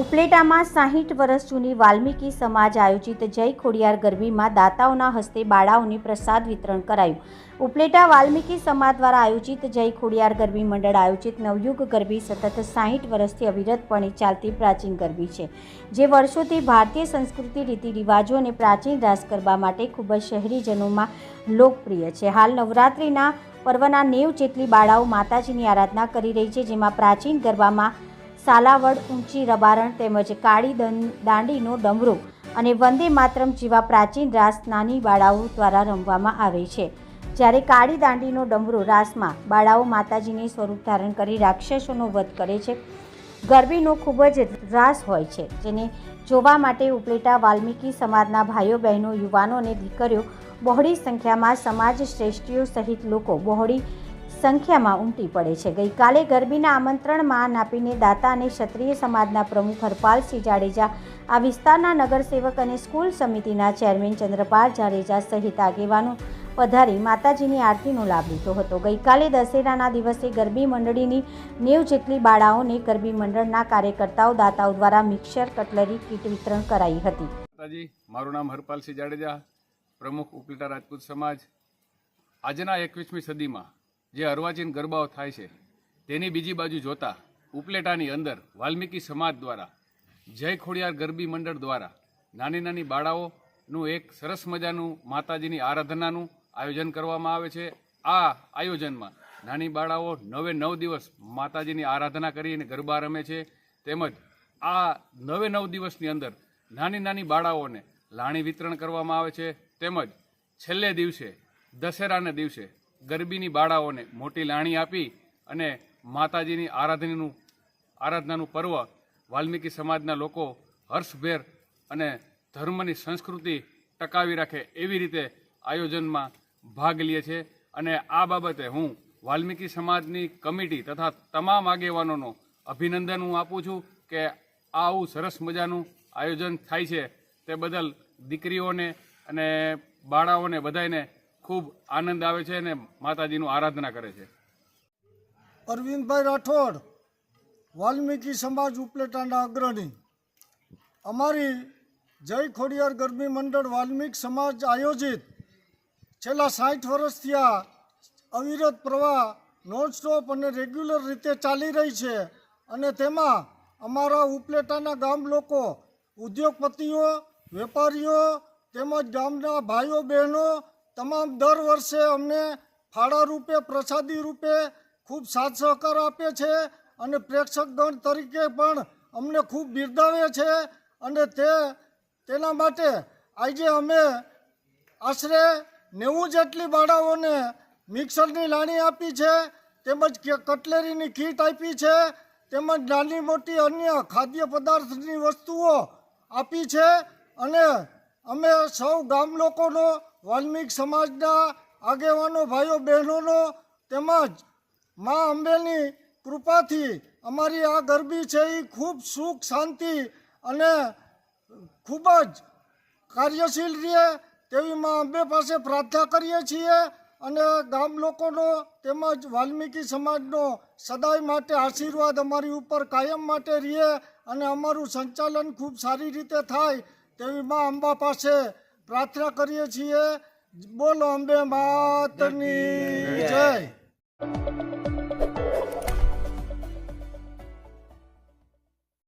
ઉપલેટામાં સાહીઠ વર્ષ જૂની વાલ્મીકી સમાજ આયોજિત જય ખોડિયાર ગરબીમાં દાતાઓના હસ્તે બાળાઓને પ્રસાદ વિતરણ કરાયું. ઉપલેટા વાલ્મીકી સમાજ દ્વારા આયોજિત જય ખોડિયાર ગરબી મંડળ આયોજિત નવયુગ ગરબી સતત સાહીઠ વર્ષથી અવિરતપણે ચાલતી પ્રાચીન ગરબી છે, જે વર્ષોથી ભારતીય સંસ્કૃતિ રીતિ રિવાજો અને પ્રાચીન રાસ ગરબા માટે ખૂબ જ શહેરીજનોમાં લોકપ્રિય છે. હાલ નવરાત્રિના પર્વના નેવ જેટલી બાળાઓ માતાજીની આરાધના કરી રહી છે, જેમાં પ્રાચીન ગરબામાં સાલાવડ, ઊંચી રબારણ તેમજ કાળી દાંડીનો ડમરો અને વંદે માતરમ જેવા પ્રાચીન રાસ નાની બાળાઓ દ્વારા રમવામાં આવે છે. જ્યારે કાળી દાંડીનો ડમરો રાસમાં બાળાઓ માતાજીને સ્વરૂપ ધારણ કરી રાક્ષસોનો વધ કરે છે, ગરબીનો ખૂબ જ રાસ હોય છે, જેને જોવા માટે ઉપલેટા વાલ્મીકી સમાજના ભાઈઓ, બહેનો, યુવાનો અને દીકરીઓ બહોળી સંખ્યામાં સમાજ શ્રેષ્ઠીઓ સહિત લોકો બહોળી સંખ્યામાં ઉમટી પડે છે. ગઈકાલે ગરબીના આમંત્રણમાં આપીને દાતા અને ક્ષત્રિય સમાજના પ્રમુખ હરપાલસિંહ જાડેજા આ વિસ્તારના નગરસેવક અને સ્કૂલ સમિતિના ચેરમેન ચંદ્રપાલ જાડેજા સહિત આગેવાનો પધારી માતાજીની આરતીનો લાભ લીધો હતો. ગઈકાલે દશેરાના દિવસે ગરબી મંડળીની નેવ જેટલી બાળાઓને ગરબી મંડળના કાર્યકર્તાઓ દાતાઓ દ્વારા મિક્સર, કટલરી, કીટ વિતરણ કરાઈ હતી. મારું નામ હરપાલસિંહ જાડેજા, પ્રમુખ ઉપલેટા રાજપૂત સમાજ. આજના એકવીસમી સદીમાં જે અર્વાચીન ગરબાઓ થાય છે, તેની બીજી બાજુ જોતા ઉપલેટાની અંદર વાલ્મીકી સમાજ દ્વારા, જય ખોડિયાર ગરબી મંડળ દ્વારા નાની નાની બાળાઓનું એક સરસ મજાનું માતાજીની આરાધનાનું આયોજન કરવામાં આવે છે. આ આયોજનમાં નાની બાળાઓ નવે નવ દિવસ માતાજીની આરાધના કરીને ગરબા રમે છે. તેમજ આ નવે નવ દિવસની અંદર નાની નાની બાળાઓને લાણી વિતરણ કરવામાં આવે છે. તેમજ છેલ્લે દિવસે દશેરાના દિવસે ગરબીની બાળાઓને મોટી લાણી આપી અને માતાજીની આરાધનીનું, આરાધનાનું પર્વ વાલ્મીકી સમાજના લોકો હર્ષભેર અને ધર્મની સંસ્કૃતિ ટકાવી રાખે એવી રીતે આયોજનમાં ભાગ લે છે. અને આ બાબતે હું વાલ્મીકી સમાજની કમિટી તથા તમામ આગેવાનોનો અભિનંદન હું આપું છું કે આવું સરસ મજાનું આયોજન થાય છે. તે બદલ દીકરીઓને અને બાળાઓને બધાને ખૂબ આનંદ આવે છે અને માતાજીનું આરાધના કરે છે. અરવિંદભાઈ રાઠોડ, વાલ્મીકી સમાજ ઉપલેટાના અગ્રણી. અમારી જય ખોડિયાર ગરબી મંડળ વાલ્મીક સમાજ આયોજિત છેલ્લા સાઠ વર્ષથી આ અવિરત પ્રવાહ નોનસ્ટોપ અને રેગ્યુલર રીતે ચાલી રહી છે અને તેમાં અમારા ઉપલેટાના ગામ લોકો, ઉદ્યોગપતિઓ, વેપારીઓ તેમજ ગામના ભાઈઓ બહેનો તમામ દર વર્ષે અમને ફાળા રૂપે, પ્રસાદી રૂપે ખૂબ સાથ સહકાર આપે છે અને પ્રેક્ષકગણ તરીકે પણ અમને ખૂબ બિરદાવે છે અને તે, તેના માટે આજે અમે આશરે નેવું જેટલી બાળાઓને મિક્સરની લાણી આપી છે, તેમજ કટલેરીની કીટ આપી છે, તેમજ નાની મોટી અન્ય ખાદ્ય પદાર્થની વસ્તુઓ આપી છે અને અમે સૌ ગામ લોકોનો વાલ્મીક સમાજના આગેવાનો, ભાઈઓ, બહેનોનો તેમજ મા અંબેની કૃપાથી અમારી આ ગરબી છે એ ખૂબ સુખ, શાંતિ અને ખૂબ જ કાર્યશીલ રહે તેવી મા અંબે પાસે પ્રાર્થના કરીએ છીએ અને ગામ લોકોનો તેમજ વાલ્મીકી સમાજનો સદાય માટે આશીર્વાદ અમારી ઉપર કાયમ માટે રહે અને અમારું સંચાલન ખૂબ સારી રીતે થાય તેવી મા અંબા પાસે પ્રાર્થના કરીએ છીએ. બોલો અંબે માતની જય.